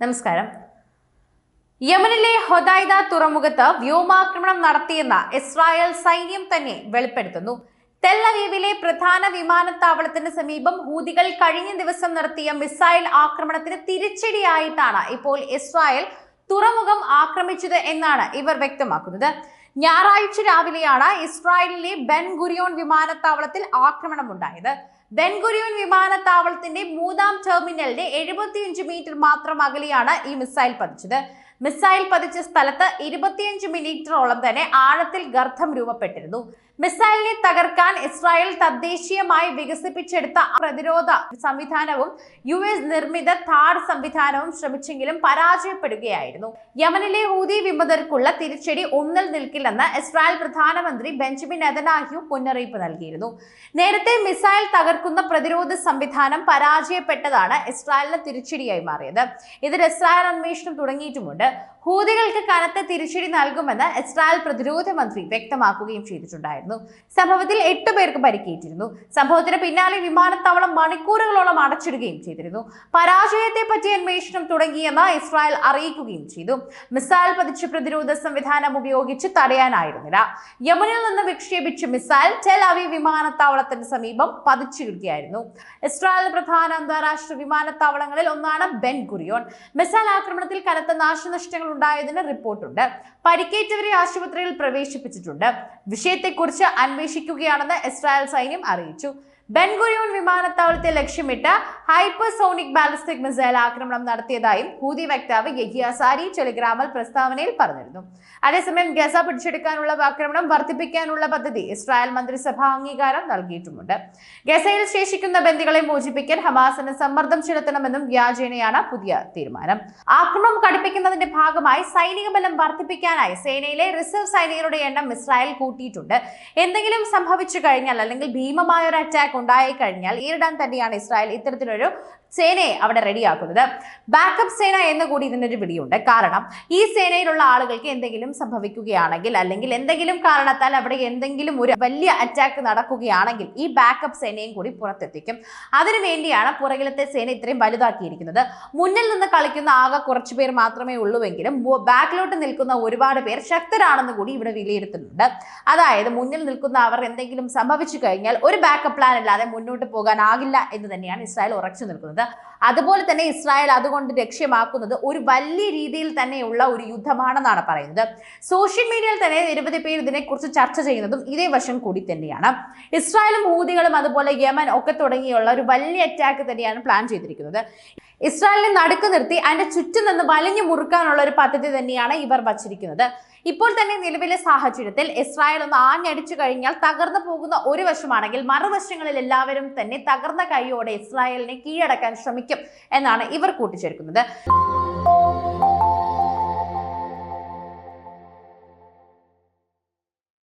നമസ്കാരം. യമനിലെ ഹൊദൈദ തുറമുഖത്ത് വ്യോമാക്രമണം നടത്തിയെന്ന ഇസ്രായേൽ സൈന്യം തന്നെ വെളിപ്പെടുത്തുന്നു. തെല്ലവീവിലെ പ്രധാന വിമാനത്താവളത്തിന് സമീപം ഹൂതികൾ കഴിഞ്ഞ ദിവസം നടത്തിയ മിസൈൽ ആക്രമണത്തിന് തിരിച്ചടിയായിട്ടാണ് ഇപ്പോൾ ഇസ്രായേൽ തുറമുഖം ആക്രമിച്ചത് എന്നാണ് ഇവർ വ്യക്തമാക്കുന്നത്. ഞായറാഴ്ച രാവിലെയാണ് ഇസ്രായേലിലെ ബെൻ ഗുരിയോൺ വിമാനത്താവളത്തിൽ ആക്രമണമുണ്ടായത്. ബെൻഗുരിയോൻ വിമാനത്താവളത്തിന്റെ മൂന്നാം ടെർമിനലിന്റെ എഴുപത്തിയഞ്ച് മീറ്റർ മാത്രം അകലെയാണ് ഈ മിസൈൽ പതിച്ചത്. മിസൈൽ പതിച്ച സ്ഥലത്ത് ഇരുപത്തിയഞ്ച് മിനിറ്ററോളം തന്നെ ആഴത്തിൽ ഗർഭം രൂപപ്പെട്ടിരുന്നു. മിസൈലിനെ തകർക്കാൻ ഇസ്രായേൽ തദ്ദേശീയമായി വികസിപ്പിച്ചെടുത്ത പ്രതിരോധ സംവിധാനവും യു എസ് നിർമ്മിത താർ സംവിധാനവും ശ്രമിച്ചെങ്കിലും പരാജയപ്പെടുകയായിരുന്നു. യമനിലെ ഹൂതി വിമതർക്കുള്ള തിരിച്ചടി ഒന്നിൽ നിൽക്കില്ലെന്ന് ഇസ്രായേൽ പ്രധാനമന്ത്രി ബെഞ്ചമിൻ നെതനാഹ്യു മുന്നറിയിപ്പ് നൽകിയിരുന്നു. നേരത്തെ മിസൈൽ തകർക്കുന്ന പ്രതിരോധ സംവിധാനം പരാജയപ്പെട്ടതാണ് ഇസ്രായേലിന് തിരിച്ചടിയായി മാറിയത്. ഇതിൽ ഇസ്രായേൽ അന്വേഷണം തുടങ്ങിയിട്ടുമുണ്ട്. ഹൂതികൾക്ക് കനത്ത തിരിച്ചടി നൽകുമെന്ന് ഇസ്രായേൽ പ്രതിരോധ മന്ത്രി വ്യക്തമാക്കുകയും ചെയ്തിട്ടുണ്ടായിരുന്നു. സംഭവത്തിൽ എട്ട് പേർക്ക് പരിക്കേറ്റിരുന്നു. സംഭവത്തിന് പിന്നാലെ വിമാനത്താവളം മണിക്കൂറുകളോളം അടച്ചിടുകയും ചെയ്തിരുന്നു. പരാജയത്തെ പറ്റി അന്വേഷണം തുടങ്ങിയെന്ന് ഇസ്രായേൽ അറിയിക്കുകയും ചെയ്തു. മിസൈൽ പതിച്ച പ്രതിരോധ സംവിധാനം ഉപയോഗിച്ച് തടയാനായിരുന്നില്ല. യമുനിൽ നിന്ന് വിക്ഷേപിച്ച മിസൈൽ ടെൽ അവി വിമാനത്താവളത്തിന് സമീപം പതിച്ചിടുകയായിരുന്നു. ഇസ്രായേൽ പ്രധാന അന്താരാഷ്ട്ര വിമാനത്താവളങ്ങളിൽ ഒന്നാണ് ബെൻ ഗുറിയോൺ മിസൈൽ ആക്രമണത്തിൽ കനത്ത നാശനഷ്ടങ്ങൾ ഉണ്ടായതിന് റിപ്പോർട്ടുണ്ട്. പരിക്കേറ്റവരെ ആശുപത്രിയിൽ പ്രവേശിപ്പിച്ചിട്ടുണ്ട്. വിഷയത്തെക്കുറിച്ച് അന്വേഷിക്കുകയാണെന്ന് ഇസ്രായേൽ സൈന്യം അറിയിച്ചു. ബെൻഗുരിയോൺ വിമാനത്താവളത്തെ ലക്ഷ്യമിട്ട് ഹൈപ്പർസോണിക് ബാലിസ്റ്റിക് മിസൈൽ ആക്രമണം നടത്തിയതായും ഹൂതി വക്താവ് യഹിയ സാരി ടെലിഗ്രാമിൽ പ്രസ്താവനയിൽ പറഞ്ഞിരുന്നു. അതേസമയം ഗസ പിടിച്ചെടുക്കാനുള്ള ആക്രമണം വർദ്ധിപ്പിക്കാനുള്ള പദ്ധതി ഇസ്രായേൽ മന്ത്രിസഭ അംഗീകാരം നൽകിയിട്ടുമുണ്ട്. ഗസയിൽ ശേഷിക്കുന്ന ബന്ധികളെ മോചിപ്പിക്കാൻ ഹമാസിന് സമ്മർദ്ദം ചെലുത്തണമെന്നും വ്യാജേനയാണ് പുതിയ തീരുമാനം. ആക്രമണം കടുപ്പിക്കുന്നതിന്റെ ഭാഗമായി സൈനിക ബലം വർദ്ധിപ്പിക്കാനായി സേനയിലെ റിസർവ് സൈനികരുടെ എണ്ണം ഇസ്രായേൽ കൂട്ടിയിട്ടുണ്ട്. എന്തെങ്കിലും സംഭവിച്ചു കഴിഞ്ഞാൽ അല്ലെങ്കിൽ ഭീമമായ ഒരു അറ്റാക്ക് ഉണ്ടായി കഴിഞ്ഞാൽ നേരിടാൻ തന്നെയാണ് ഇസ്രായേൽ ഇത്തരത്തിലൊരു സേനയെ അവിടെ റെഡിയാക്കുന്നത് ബാക്കപ്പ് സേന എന്ന് കൂടി ഇതിനൊരു വിളിയുണ്ട്. കാരണം ഈ സേനയിലുള്ള ആളുകൾക്ക് എന്തെങ്കിലും സംഭവിക്കുകയാണെങ്കിൽ അല്ലെങ്കിൽ എന്തെങ്കിലും കാരണത്താൽ അവിടെ എന്തെങ്കിലും ഒരു വലിയ അറ്റാക്ക് നടക്കുകയാണെങ്കിൽ ഈ ബാക്കപ്പ് സേനയും കൂടി പുറത്തെത്തിക്കും. അതിനു വേണ്ടിയാണ് പുറകിലത്തെ സേന ഇത്രയും വലുതാക്കിയിരിക്കുന്നത്. മുന്നിൽ നിന്ന് കളിക്കുന്ന ആകെ കുറച്ചു പേർ മാത്രമേ ഉള്ളൂവെങ്കിലും ബാക്കിലോട്ട് നിൽക്കുന്ന ഒരുപാട് പേർ ശക്തരാണെന്ന് കൂടി ഇവിടെ വിലയിരുത്തുന്നുണ്ട്. അതായത് മുന്നിൽ നിൽക്കുന്ന അവർ എന്തെങ്കിലും സംഭവിച്ചു കഴിഞ്ഞാൽ ഒരു ബാക്കപ്പ് പ്ലാൻ ഇല്ലാതെ മുന്നോട്ട് പോകാനാകില്ല എന്ന് തന്നെയാണ് ഇസ്രായേൽ ഉറച്ചു നിൽക്കുന്നത്. അതുപോലെ തന്നെ ഇസ്രായേൽ അതുകൊണ്ട് ലക്ഷ്യമാക്കുന്നത് ഒരു വലിയ രീതിയിൽ തന്നെയുള്ള ഒരു യുദ്ധമാണെന്നാണ് പറയുന്നത്. സോഷ്യൽ മീഡിയയിൽ തന്നെ നിരവധി പേർ ഇതിനെക്കുറിച്ച് ചർച്ച ചെയ്യുന്നതും ഇതേ വശം കൂടി തന്നെയാണ്. ഇസ്രായേലും ഹൂതികളും അതുപോലെ യമൻ ഒക്കെ തുടങ്ങിയുള്ള ഒരു വലിയ അറ്റാക്ക് തന്നെയാണ് പ്ലാൻ ചെയ്തിരിക്കുന്നത്. ഇസ്രായേലിനെ നടുക്ക് നിർത്തി അതിന്റെ ചുറ്റും നിന്ന് വലിഞ്ഞു മുറുക്കാനുള്ള ഒരു പദ്ധതി തന്നെയാണ് ഇവർ വച്ചിരിക്കുന്നത്. ഇപ്പോൾ തന്നെ നിലവിലെ സാഹചര്യത്തിൽ ഇസ്രായേൽ ഒന്ന് ആഞ്ഞടിച്ചു കഴിഞ്ഞാൽ തകർന്നു പോകുന്ന ഒരു വശമാണെങ്കിൽ മറുവശങ്ങളിൽ എല്ലാവരും തന്നെ തകർന്ന കൈയോടെ ഇസ്രായേലിനെ കീഴടക്കാൻ ശ്രമിക്കും എന്നാണ് ഇവർ കൂട്ടിച്ചേർക്കുന്നത്.